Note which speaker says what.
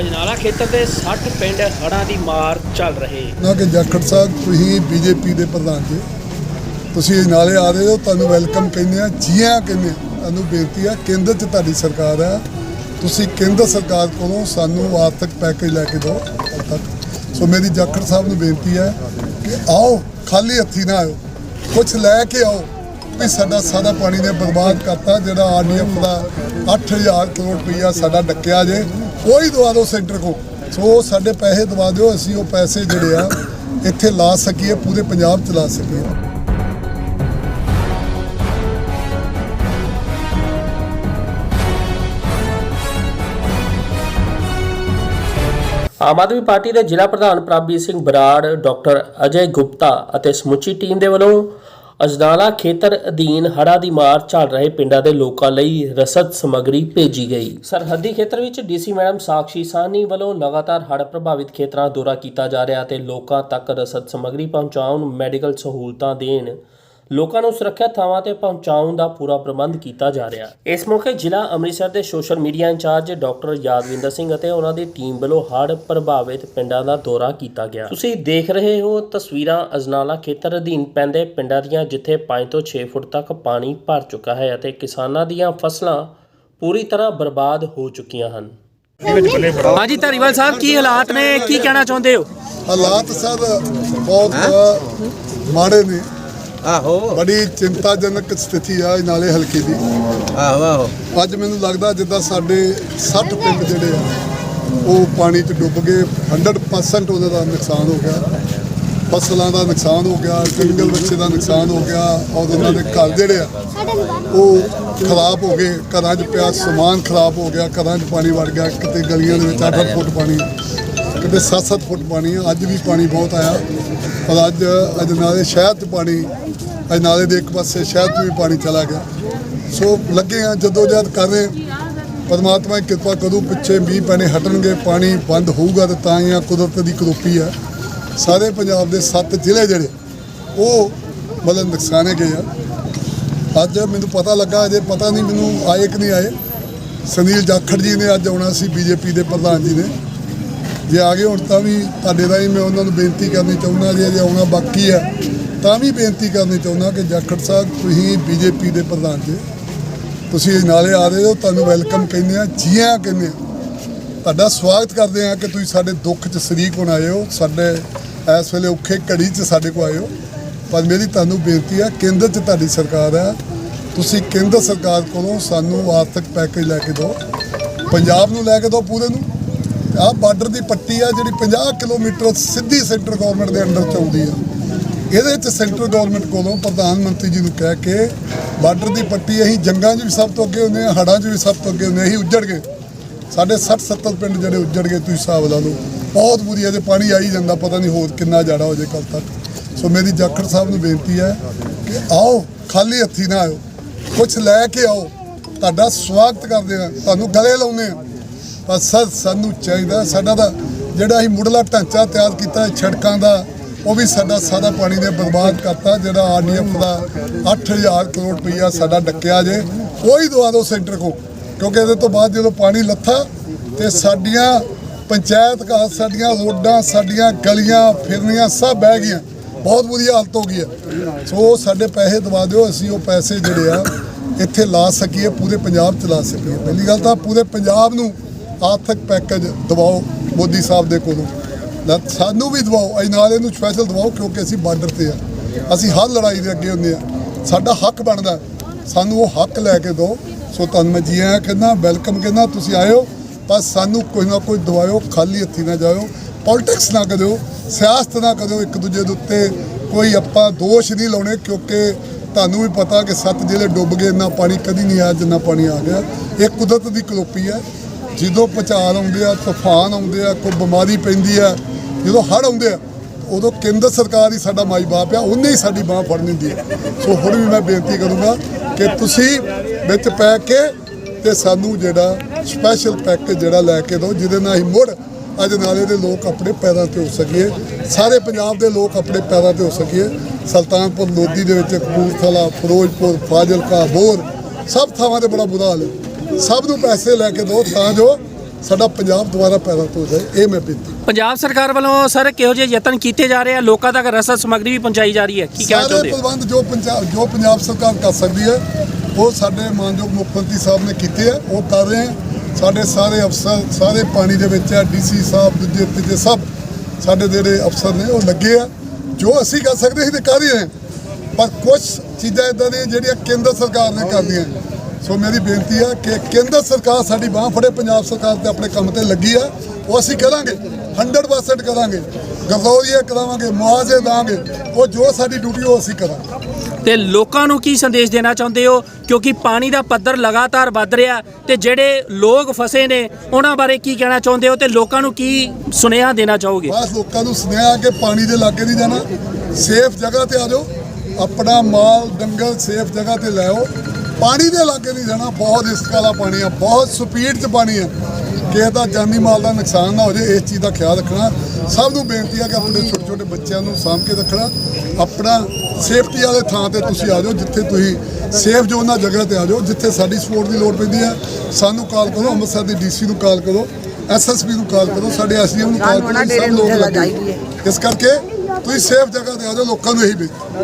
Speaker 1: ਅਜਨਾਲਾ ਖੇਤਰ ਦੇ 60 ਪਿੰਡ ਹੜ੍ਹਾਂ ਦੀ ਮਾਰ ਚੱਲ ਰਹੇ।
Speaker 2: ਨਾ ਕਿ ਜਾਖੜ ਸਾਹਿਬ, ਤੁਸੀਂ ਬੀਜੇਪੀ ਦੇ ਪ੍ਰਧਾਨ ਜੀ। ਤੁਸੀਂ ਅਜਨਾਲੇ ਆ ਰਹੇ ਹੋ, ਤੁਹਾਨੂੰ ਵੈਲਕਮ ਕਹਿੰਦੇ ਆ ਜੀਆਂ ਕਹਿੰਦੇ ਤੁਹਾਨੂੰ ਬੇਨਤੀ ਆ, ਕੇਂਦਰ 'ਚ ਤੁਹਾਡੀ ਸਰਕਾਰ ਆ। ਤੁਸੀਂ ਕੇਂਦਰ ਸਰਕਾਰ ਕੋਲੋਂ ਸਾਨੂੰ ਆਰਥਿਕ ਪੈਕੇਜ ਲੈ ਕੇ ਦਿਓ ਤੱਕ। ਸੋ ਮੇਰੀ ਜਾਖੜ ਸਾਹਿਬ ਨੂੰ ਬੇਨਤੀ ਹੈ ਕਿ ਆਓ, ਖਾਲੀ ਹੱਥੀ ਨਾ ਆਓ ਕੁਝ ਲੈ ਕੇ ਆਓ। ਵੀ ਸਾਡਾ ਸਾਦਾ ਪਾਣੀ ਨੇ ਬਰਬਾਦ ਕਰਤਾ, ਜਿਹੜਾ ਆਰਡੀਐਫ ਦਾ 8000 ਕਰੋੜ ਰੁਪਈਆ ਸਾਡਾ ਡੱਕਿਆ ਜੇ, ਕੋਈ ਦਵਾ ਦਿਓ ਸੈਂਟਰ ਕੋ। ਸੋ ਸਾਡੇ ਪੈਸੇ ਦਵਾ ਦਿਓ, ਅਸੀਂ ਉਹ ਪੈਸੇ ਜਿਹੜੇ ਆ, ਇੱਥੇ ਲਾ ਸਕੀਏ, ਪੂਰੇ ਪੰਜਾਬ ਚ ਲਾ ਸਕੀਏ।
Speaker 1: ਆਮ ਆਦਮੀ ਪਾਰਟੀ ਦੇ ਜ਼ਿਲ੍ਹਾ ਪ੍ਰਧਾਨ ਪ੍ਰਭਜੀਤ ਸਿੰਘ ਬਰਾੜ, ਡਾਕਟਰ ਅਜੇ ਗੁਪਤਾ ਅਤੇ ਸਮੁੱਚੀ ਟੀਮ ਦੇ ਵੱਲੋਂ ਅਜਨਾਲਾ ਖੇਤਰ ਅਧੀਨ ਹੜ੍ਹਾਂ ਦੀ ਮਾਰ ਝੱਲ ਰਹੇ ਪਿੰਡਾਂ ਦੇ ਲੋਕਾਂ ਲਈ ਰਸਦ ਸਮੱਗਰੀ ਭੇਜੀ ਗਈ। ਸਰਹੱਦੀ ਖੇਤਰ ਵਿੱਚ ਡੀਸੀ ਮੈਡਮ ਸਾਕਸ਼ੀ ਸਾਹਨੀ ਵੱਲੋਂ ਲਗਾਤਾਰ ਹੜ੍ਹ ਪ੍ਰਭਾਵਿਤ ਖੇਤਰਾਂ ਦਾ ਦੌਰਾ ਕੀਤਾ ਜਾ ਰਿਹਾ ਤੇ ਲੋਕਾਂ ਤੱਕ ਰਸਦ ਸਮੱਗਰੀ ਪਹੁੰਚਾਉਣ, ਮੈਡੀਕਲ ਸਹੂਲਤਾਂ ਦੇਣ ਲੋਕਾਂ ਨੂੰ ਸੁਰੱਖਿਅਤ ਥਾਵਾਂ ਤੇ ਪਹੁੰਚਾਉਣ ਦਾ ਪੂਰਾ ਪ੍ਰਬੰਧ ਕੀਤਾ ਜਾ ਰਿਹਾ ਹੈ। ਇਸ ਮੌਕੇ ਜ਼ਿਲ੍ਹਾ ਅੰਮ੍ਰਿਤਸਰ ਦੇ social media incharge doctor Yadwinder Singh ਅਤੇ ਉਹਨਾਂ ਦੀ ਟੀਮ ਵੱਲੋਂ ਹੜ੍ਹ ਪ੍ਰਭਾਵਿਤ ਪਿੰਡਾਂ ਦਾ ਦੌਰਾ ਕੀਤਾ ਗਿਆ। ਤੁਸੀਂ ਦੇਖ ਰਹੇ ਹੋ ਤਸਵੀਰਾਂ ਅਜਨਾਲਾ ਖੇਤਰ ਅਧੀਨ ਪੈਂਦੇ ਪਿੰਡਾਂ ਦੀਆਂ ਜਿੱਥੇ 5 ਤੋਂ 6 ਫੁੱਟ ਤੱਕ ਪਾਣੀ ਭਰ ਚੁੱਕਾ ਹੈ ਅਤੇ ਕਿਸਾਨਾਂ ਦੀਆਂ ਫਸਲਾਂ ਪੂਰੀ ਤਰ੍ਹਾਂ ਬਰਬਾਦ ਹੋ ਚੁੱਕੀਆਂ ਹਨ।
Speaker 3: ਹਾਂਜੀ ਧਾਰੀਵਾਲ ਸਾਹਿਬ ਕੀ ਹਾਲਾਤ ਨੇ? ਕੀ ਕਹਿਣਾ ਚਾਹੁੰਦੇ ਹੋ?
Speaker 2: ਹਾਲਾਤ ਸਰ ਬਹੁਤ ਮਾੜੇ ਨੇ।
Speaker 4: ਆਹੋ।
Speaker 2: ਬੜੀ ਚਿੰਤਾਜਨਕ ਸਥਿਤੀ ਆ ਨਾਲੇ ਹਲਕੇ ਦੀ।
Speaker 4: ਆਹੋ ਆਹੋ।
Speaker 2: ਅੱਜ ਮੈਨੂੰ ਲੱਗਦਾ ਜਿੱਦਾਂ ਸਾਡੇ 60 ਪਿੰਡ ਜਿਹੜੇ ਆ ਉਹ ਪਾਣੀ 'ਚ ਡੁੱਬ ਗਏ 100% ਉਹਨਾਂ ਦਾ ਨੁਕਸਾਨ ਹੋ ਗਿਆ। ਫਸਲਾਂ ਦਾ ਨੁਕਸਾਨ ਹੋ ਗਿਆ ਜੰਗਲ ਬੱਚੇ ਦਾ ਨੁਕਸਾਨ ਹੋ ਗਿਆ ਔਰ ਉਹਨਾਂ ਦੇ ਘਰ ਜਿਹੜੇ ਆ ਉਹ ਖਰਾਬ ਹੋ ਗਏ। ਘਰਾਂ 'ਚ ਪਿਆ ਸਮਾਨ ਖਰਾਬ ਹੋ ਗਿਆ ਘਰਾਂ 'ਚ ਪਾਣੀ ਵੜ ਗਿਆ ਕਿਤੇ ਗਲੀਆਂ ਦੇ ਵਿੱਚ 8-8 ਫੁੱਟ ਪਾਣੀ। ਕਿਤੇ 7-7 ਫੁੱਟ ਪਾਣੀ ਆ, ਅੱਜ ਵੀ ਪਾਣੀ ਬਹੁਤ ਆਇਆ। ਪਰ ਅੱਜ ਅੱਜ ਨਾਲੇ ਸ਼ਹਿਰ 'ਚ ਪਾਣੀ, ਅੱਜ ਨਾਲੇ ਦੇ ਇੱਕ ਪਾਸੇ ਸ਼ਹਿਰ 'ਚ ਵੀ ਪਾਣੀ ਚਲਾ ਗਿਆ। ਸੋ ਲੱਗੇ ਆ, ਜਦੋਂ ਜਦ ਕਰ ਰਹੇ ਪਰਮਾਤਮਾ ਦੀ ਕਿਰਪਾ ਕਦੋਂ ਪਿੱਛੇ ਮੀਂਹ ਪੈਣੇ ਹਟਣਗੇ, ਪਾਣੀ ਬੰਦ ਹੋਊਗਾ ਤੇ ਤਾਂ ਹੀ ਆ ਕੁਦਰਤ ਦੀ ਕਰੋਪੀ ਆ। ਸਾਰੇ ਪੰਜਾਬ ਦੇ ਸੱਤ ਜ਼ਿਲ੍ਹੇ ਜਿਹੜੇ, ਉਹ ਮਤਲਬ ਨੁਕਸਾਨੇ ਗਏ ਆ। ਅੱਜ ਮੈਨੂੰ ਪਤਾ ਲੱਗਾ, ਅਜੇ ਪਤਾ ਨਹੀਂ, ਮੈਨੂੰ ਆਏ ਕਿ ਨਹੀਂ ਆਏ। ਸੁਨੀਲ ਜਾਖੜ ਜੀ ਨੇ ਅੱਜ ਆਉਣਾ ਸੀ, ਬੀਜੇਪੀ ਦੇ ਪ੍ਰਧਾਨ ਜੀ ਨੇ। ਜੇ ਆ ਗਏ ਹੁਣ ਤਾਂ ਵੀ ਤੁਹਾਡੇ ਰਾਹੀਂ ਮੈਂ ਉਹਨਾਂ ਨੂੰ ਬੇਨਤੀ ਕਰਨੀ ਚਾਹੁੰਦਾ ਜੇ ਜੇ ਆਉਣਾ ਬਾਕੀ ਹੈ, ਤਾਂ ਵੀ ਬੇਨਤੀ ਕਰਨੀ ਚਾਹੁੰਦਾ ਕਿ ਜਾਖੜ ਸਾਹਿਬ ਤੁਸੀਂ ਬੀਜੇਪੀ ਦੇ ਪ੍ਰਧਾਨ ਜੀ। ਤੁਸੀਂ ਨਾਲੇ ਆ ਰਹੇ ਹੋ, ਤੁਹਾਨੂੰ ਵੈਲਕਮ ਕਹਿੰਦੇ ਆ ਜੀਆਂ ਕਹਿੰਦੇ ਆ ਤੁਹਾਡਾ ਸਵਾਗਤ ਕਰਦੇ ਆ ਕਿ ਤੁਸੀਂ ਸਾਡੇ ਦੁੱਖ 'ਚ ਸ਼ਰੀਕ ਹੋਣ ਆਏ ਹੋ, ਸਾਡੇ ਇਸ ਵੇਲੇ ਔਖੇ ਘੜੀ 'ਚ ਸਾਡੇ ਕੋਲ ਆਏ ਹੋ। ਪਰ ਮੇਰੀ ਤੁਹਾਨੂੰ ਬੇਨਤੀ ਆ ਕੇਂਦਰ 'ਚ ਤੁਹਾਡੀ ਸਰਕਾਰ ਆ ਤੁਸੀਂ ਕੇਂਦਰ ਸਰਕਾਰ ਕੋਲੋਂ ਸਾਨੂੰ ਆਰਥਿਕ ਪੈਕੇਜ ਲੈ ਕੇ ਦਿਓ। ਪੰਜਾਬ ਨੂੰ ਲੈ ਕੇ ਦਿਓ ਪੂਰੇ ਨੂੰ। ਆਹ ਬਾਰਡਰ ਦੀ ਪੱਟੀ ਆ ਜਿਹੜੀ 50 ਕਿਲੋਮੀਟਰ ਸਿੱਧੀ ਸੈਂਟਰ ਗਵਰਨਮੈਂਟ ਦੇ ਅੰਡਰ ਚ ਆਉਂਦੀ ਆ। ਇਹਦੇ ਚ ਸੈਂਟਰ ਗਵਰਨਮੈਂਟ ਕੋਲੋਂ ਪ੍ਰਧਾਨ ਮੰਤਰੀ ਜੀ ਨੂੰ ਕਹਿ ਕੇ ਬਾਰਡਰ ਦੀ ਪੱਟੀ ਅਸੀਂ ਜੰਗਾਂ 'ਚ ਵੀ ਸਭ ਤੋਂ ਅੱਗੇ ਹੁੰਦੇ ਆ, ਹੜ੍ਹਾਂ 'ਚ ਵੀ ਸਭ ਤੋਂ ਅੱਗੇ ਹੁੰਦੇ ਆ, ਅਸੀਂ ਉੱਜੜ ਗਏ। ਸਾਡੇ 60 70 ਪਿੰਡ ਜਿਹੜੇ ਉੱਜੜ ਗਏ ਤੁਸੀਂ ਹਿਸਾਬ ਲਾ ਲਓ। ਬਹੁਤ ਬੁਰੀ ਹੈ ਜੇ ਪਾਣੀ ਆਈ ਜਾਂਦਾ, ਪਤਾ ਨਹੀਂ ਹੋਰ ਕਿੰਨਾ ਜ਼ਿਆਦਾ ਹੋ ਜਾਏ ਕੱਲ ਤੱਕ। ਸੋ ਮੇਰੀ ਜਾਖੜ ਸਾਹਿਬ ਨੂੰ ਬੇਨਤੀ ਹੈ ਕਿ ਆਓ, ਖਾਲੀ ਹੱਥੀ ਨਾ ਆਓ ਕੁਝ ਲੈ ਕੇ ਆਓ। ਤੁਹਾਡਾ ਸਵਾਗਤ ਕਰਦੇ ਆ ਤੁਹਾਨੂੰ ਗਲੇ ਲਾਉਂਦੇ ਆ ਪਰ ਸਰ ਸਾਨੂੰ ਚਾਹੀਦਾ, ਸਾਡਾ ਦਾ ਜਿਹੜਾ ਅਸੀਂ ਮੁੱਢਲਾ ਢਾਂਚਾ ਤਿਆਰ ਕੀਤਾ ਹੈ ਛੜਕਾਂ ਦਾ, ਉਹ ਵੀ ਸਾਡਾ ਸਾਰਾ ਪਾਣੀ ਦੇ ਬਰਬਾਦ ਕਰਤਾ, ਜਿਹੜਾ ਆਰਡੀਐਫ ਦਾ 8000 ਕਰੋੜ ਰੁਪਈਆ ਸਾਡਾ ਡੱਕਿਆ ਜੇ, ਕੋਈ ਦਵਾ ਦਿਓ ਸੈਂਟਰ ਕੋ, ਕਿਉਂਕਿ ਇਹਦੇ ਤੋਂ ਬਾਅਦ ਜਦੋਂ ਪਾਣੀ ਲੱਥਾ, ਤੇ ਸਾਡੀਆਂ ਪੰਚਾਇਤ ਘਰ ਸਾਡੀਆਂ ਰੋਡਾਂ, ਸਾਡੀਆਂ ਗਲੀਆਂ, ਫਿਰਨੀਆਂ ਸਭ ਬਹਿ ਗਈਆਂ, ਬਹੁਤ ਵਧੀਆ ਹਾਲਤ ਹੋ ਗਈ ਹੈ। ਸੋ ਸਾਡੇ ਪੈਸੇ ਦਵਾ ਦਿਓ, ਅਸੀਂ ਉਹ ਪੈਸੇ ਜਿਹੜੇ ਆ, ਇੱਥੇ ਲਾ ਸਕੀਏ, ਪੂਰੇ ਪੰਜਾਬ ਚ ਲਾ ਸਕੀਏ। ਪਹਿਲੀ ਗੱਲ ਤਾਂ ਪੂਰੇ ਪੰਜਾਬ ਨੂੰ ਆਰਥਿਕ ਪੈਕੇਜ ਦਵਾਓ ਮੋਦੀ ਸਾਹਿਬ ਦੇ ਕੋਲੋਂ। ਸਾਨੂੰ ਵੀ ਦਵਾਓ, ਅਸੀਂ ਨਾਲ ਇਹਨੂੰ ਸਪੈਸ਼ਲ ਦਵਾਓ ਕਿਉਂਕਿ ਅਸੀਂ ਬਾਰਡਰ ਤੇ ਆ। ਅਸੀਂ ਹਰ ਲੜਾਈ ਦੇ ਅੱਗੇ ਹੁੰਦੇ ਆ। ਸਾਡਾ ਹੱਕ ਬਣਦਾ। ਸਾਨੂੰ ਉਹ ਹੱਕ ਲੈ ਕੇ ਦਿਓ। ਸੋ ਤੁਹਾਨੂੰ ਮੈਂ ਜੀ ਆਇਆਂ ਕਹਿੰਦਾ ਵੈਲਕਮ ਕਹਿੰਦਾ, ਤੁਸੀਂ ਆਇਓ ਪਰ ਸਾਨੂੰ ਕੋਈ ਨਾ ਕੋਈ ਦਵਾਇਓ, ਖਾਲੀ ਹੱਥੀ ਨਾ ਜਾਇਓ। ਪੋਲਿਟਿਕਸ ਨਾ ਕਰਿਓ, ਸਿਆਸਤ ਨਾ ਕਰਿਓ ਇੱਕ ਦੂਜੇ ਦੇ ਉੱਤੇ। ਕੋਈ ਆਪਾਂ ਦੋਸ਼ ਨਹੀਂ ਲਾਉਣੇ ਕਿਉਂਕਿ ਤੁਹਾਨੂੰ ਵੀ ਪਤਾ ਕਿ ਸੱਤ ਜ਼ਿਲ੍ਹੇ ਡੁੱਬ ਗਏ, ਇੰਨਾ ਪਾਣੀ ਕਦੀ ਨਹੀਂ ਆਇਆ ਜਿੰਨਾ ਪਾਣੀ ਆ ਗਿਆ। ਇਹ ਕੁਦਰਤ ਦੀ ਕਲੋਪੀ ਹੈ। ਜਦੋਂ ਪਚਾਲ ਆਉਂਦੇ ਆ, ਤੂਫਾਨ ਆਉਂਦੇ ਆ, ਕੋਈ ਬਿਮਾਰੀ ਪੈਂਦੀ ਆ, ਜਦੋਂ ਹੜ੍ਹ ਆਉਂਦੇ ਆ, ਉਦੋਂ ਕੇਂਦਰ ਸਰਕਾਰ ਹੀ ਸਾਡਾ ਮਾਈ ਬਾਪ ਆ, ਉਹਨੇ ਹੀ ਸਾਡੀ ਬਾਹ ਫੜਨੀ ਹੁੰਦੀ ਹੈ ਸੋ ਹੁਣ ਵੀ ਮੈਂ ਬੇਨਤੀ ਕਰੂੰਗਾ ਕਿ ਤੁਸੀਂ ਵਿੱਚ ਪੈ ਕੇ ਤੇ ਸਾਨੂੰ ਜਿਹੜਾ ਸਪੈਸ਼ਲ ਪੈਕੇਜ ਜਿਹੜਾ ਲੈ ਕੇ ਦਿਓ, ਜਿਹਦੇ ਨਾਲ ਹੀ ਮੁੜ ਅੱਜ ਨਾਲੇ ਦੇ ਲੋਕ ਆਪਣੇ ਪੈਰਾਂ ਤੇ ਹੋ ਸਕੀਏ। ਸਾਰੇ ਪੰਜਾਬ ਦੇ ਲੋਕ ਆਪਣੇ ਪੈਰਾਂ ਤੇ ਹੋ ਸਕੀਏ। ਸੁਲਤਾਨਪੁਰ, ਲੋਧੀ ਦੇ ਵਿੱਚ ਕਪੂਰਥਲਾ, ਫਿਰੋਜ਼ਪੁਰ, ਫਾਜ਼ਿਲਕਾ ਬੋਰ ਸਭ ਥਾਵਾਂ ਤੇ ਬੜਾ ਬੁਰਾ ਹਾਲ ਹੈ। ਸਭ ਨੂੰ ਪੈਸੇ ਲੈ ਕੇ ਦਿਓ ਤਾਂ ਜੋ ਸਾਡਾ ਪੰਜਾਬ ਦੁਬਾਰਾ ਪੈਦਾ ਹੋ ਜਾਏ ਇਹ ਮੈਂ ਬੇਨਤੀ
Speaker 3: ਪੰਜਾਬ ਸਰਕਾਰ ਵੱਲੋਂ ਸਰ ਕਿਹੋ ਜਿਹੇ ਯਤਨ ਕੀਤੇ ਜਾ ਰਹੇ ਆ? ਲੋਕਾਂ ਤੱਕ ਰਸਦ ਸਮੱਗਰੀ ਵੀ ਪਹੁੰਚਾਈ ਜਾ ਰਹੀ ਹੈ। ਕੀ ਕਹਿਣਾ
Speaker 2: ਸਾਰੇ
Speaker 3: ਚਾਹੁੰਦੇ ਹੋ?
Speaker 2: ਪ੍ਰਬੰਧ ਜੋ ਪੰਜਾਬ ਜੋ ਪੰਜਾਬ ਸਰਕਾਰ ਕਰ ਸਕਦੀ ਹੈ ਉਹ ਸਾਡੇ ਮਾਨਯੋਗ ਮੁੱਖ ਮੰਤਰੀ ਸਾਹਿਬ ਨੇ ਕੀਤੇ ਆ। ਉਹ ਕਰ ਰਹੇ ਆ। ਸਾਡੇ ਸਾਰੇ ਅਫਸਰ ਸਾਰੇ ਪਾਣੀ ਦੇ ਵਿੱਚ ਆ ਡੀਸੀ ਸਾਹਿਬ ਦੂਜੇ ਤੀਜੇ ਸਭ ਸਾਡੇ ਜਿਹੜੇ ਅਫਸਰ ਨੇ ਉਹ ਲੱਗੇ ਆ। ਜੋ ਅਸੀਂ ਕਰ ਸਕਦੇ ਸੀ ਤੇ ਕਰ ਹੀ ਰਹੇ। ਪਰ ਕੁਝ ਚੀਜ਼ਾਂ ਇਦਾਂ ਦੀਆਂ ਜਿਹੜੀਆਂ ਕੇਂਦਰ ਸਰਕਾਰ ਨੇ ਕਰਦੀਆਂ ਸੋ ਮੇਰੀ ਬੇਨਤੀ ਹੈ ਕਿ ਕੇਂਦਰ ਸਰਕਾਰ ਸਾਡੀ ਬਾਹ ਫੜੇ ਪੰਜਾਬ ਸਰਕਾਰ ਤੇ ਆਪਣੇ ਕੰਮ ਤੇ ਲੱਗੀ ਆ ਉਹ ਅਸੀਂ ਕਰਾਂਗੇ 100% ਕਰਾਂਗੇ। ਗਰਦੌਰੀਏ ਕਰਾਵਾਂਗੇ ਮੁਆਵਜ਼ੇ ਦਾਂਗੇ। ਉਹ ਜੋ ਸਾਡੀ ਡਿਊਟੀ ਉਹ ਅਸੀਂ ਕਰਾਂਗੇ।
Speaker 3: ਤੇ ਲੋਕਾਂ ਨੂੰ ਕੀ ਸੰਦੇਸ਼ ਦੇਣਾ ਚਾਹੁੰਦੇ ਹੋ? ਕਿਉਂਕਿ ਪਾਣੀ ਦਾ ਪੱਧਰ ਲਗਾਤਾਰ ਵੱਧ ਰਿਹਾ ਤੇ ਜਿਹੜੇ ਲੋਕ ਫਸੇ ਨੇ ਉਹਨਾਂ ਬਾਰੇ ਕੀ ਕਹਿਣਾ ਚਾਹੁੰਦੇ ਹੋ ਤੇ ਲੋਕਾਂ ਨੂੰ ਕੀ ਸੁਨੇਹਾ ਦੇਣਾ ਚਾਹੋਗੇ?
Speaker 2: ਬਸ ਲੋਕਾਂ ਨੂੰ ਸੁਨੇਹਾ ਕਿ ਪਾਣੀ ਦੇ ਲਾਗੇ ਨਹੀਂ ਜਾਣਾ। ਸੇਫ ਜਗ੍ਹਾ ਤੇ ਆ ਜਾਓ। ਆਪਣਾ ਮਾਲ ਡੰਗਰ ਸੇਫ ਜਗ੍ਹਾ ਤੇ ਲੈ ਆਓ। ਪਾਣੀ ਦੇ ਲਾਗੇ ਨਹੀਂ ਜਾਣਾ ਬਹੁਤ ਰਿਸਕ ਵਾਲਾ ਪਾਣੀ ਆ ਬਹੁਤ ਸਪੀਡ 'ਚ ਪਾਣੀ ਆ। ਕਿਸੇ ਦਾ ਜਾਨੀ ਮਾਲ ਦਾ ਨੁਕਸਾਨ ਨਾ ਹੋ ਜਾਏ ਇਸ ਚੀਜ਼ ਦਾ ਖਿਆਲ ਰੱਖਣਾ। ਸਭ ਨੂੰ ਬੇਨਤੀ ਆ ਕਿ ਆਪਣੇ ਛੋਟੇ ਛੋਟੇ ਬੱਚਿਆਂ ਨੂੰ ਸਾਂਭ ਕੇ ਰੱਖਣਾ। ਆਪਣਾ ਸੇਫਟੀ ਵਾਲੇ ਥਾਂ ਤੇ ਤੁਸੀਂ ਆ ਜਾਓ ਜਿੱਥੇ ਤੁਸੀਂ ਸੇਫ ਜੋ ਉਹਨਾਂ ਜਗ੍ਹਾ ਤੇ ਆ ਜਾਓ ਜਿੱਥੇ ਸਾਡੀ ਸਪੋਰਟ ਦੀ ਲੋੜ ਪੈਂਦੀ ਆ। ਸਾਨੂੰ ਕਾਲ ਕਰੋ ਅੰਮ੍ਰਿਤਸਰ ਦੀ ਡੀਸੀ ਨੂੰ ਕਾਲ ਕਰੋ ਐਸਐਸਪੀ ਨੂੰ ਕਾਲ ਕਰੋ ਸਾਡੇ ਐਸਡੀਐਮ ਨੂੰ ਕਾਲ ਕਰੋ ਸਭ ਲੋਕ ਲੱਗੇ। ਇਸ ਕਰਕੇ ਤੁਸੀਂ ਸੇਫ ਜਗ੍ਹਾ ਤੇ ਆ ਜਾਓ ਲੋਕਾਂ ਨੂੰ ਇਹੀ ਬੇਨਤੀ।